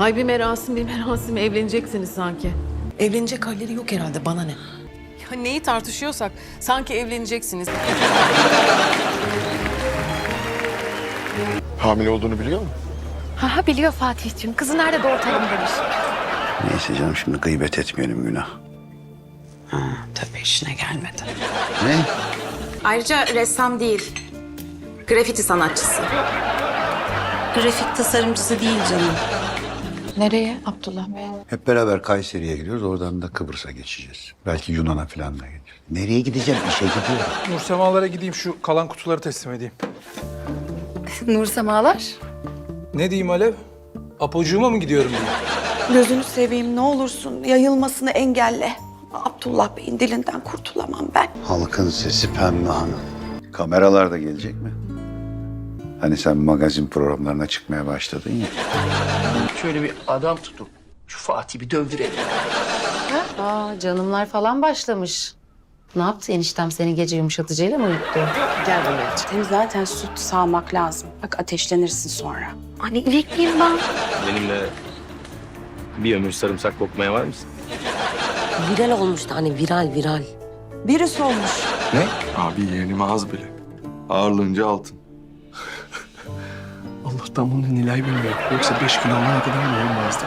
Hay bir merasim bir merasim evleneceksiniz sanki. Evlenecek halleri yok herhalde bana ne? Ya neyi tartışıyorsak sanki evleneceksiniz. Hamile olduğunu biliyor mu? Ha, ha biliyor Fatih'ciğim. Kızı nerede doğurtalım demiş. Neyse canım şimdi gıybet etmeyelim günah. Ha, tabii işine gelmedi. Ne? Ayrıca ressam değil. Grafiti sanatçısı. Grafik tasarımcısı değil canım. Nereye Abdullah Bey? Hep beraber Kayseri'ye gidiyoruz. Oradan da Kıbrıs'a geçeceğiz. Belki Yunan'a falan da gideceğiz. Nereye gideceğim? İşe gidiyorum. Nur semalara gideyim şu kalan kutuları teslim edeyim. Nur Semalar. Ne diyeyim Alev? Apocuğuma mı gidiyorum diyeyim? Gözünü seveyim ne olursun yayılmasını engelle. Abdullah Bey'in dilinden kurtulamam ben. Halkın sesi Pembe Hanım. Kameralar da gelecek mi? Hani sen magazin programlarına çıkmaya başladın ya. Şöyle bir adam tutup şu Fatih'i bir dövdürelim. Aa, canımlar falan başlamış. Ne yaptı eniştem seni gece yumuşatıcıyla mı uyuttu? Gel buraya. Senin zaten süt sağmak lazım. Bak ateşlenirsin sonra. Anne inekliyim ben. Benimle bir ömür sarımsak kokmaya var mısın? Viral olmuştu hani viral viral. Virüs olmuş. Abi yeğenime az bile. Ağırlığınca altın. Allah'tan bunu Nilay bilmiyor. Yoksa beş gün olana kadar olmazdı.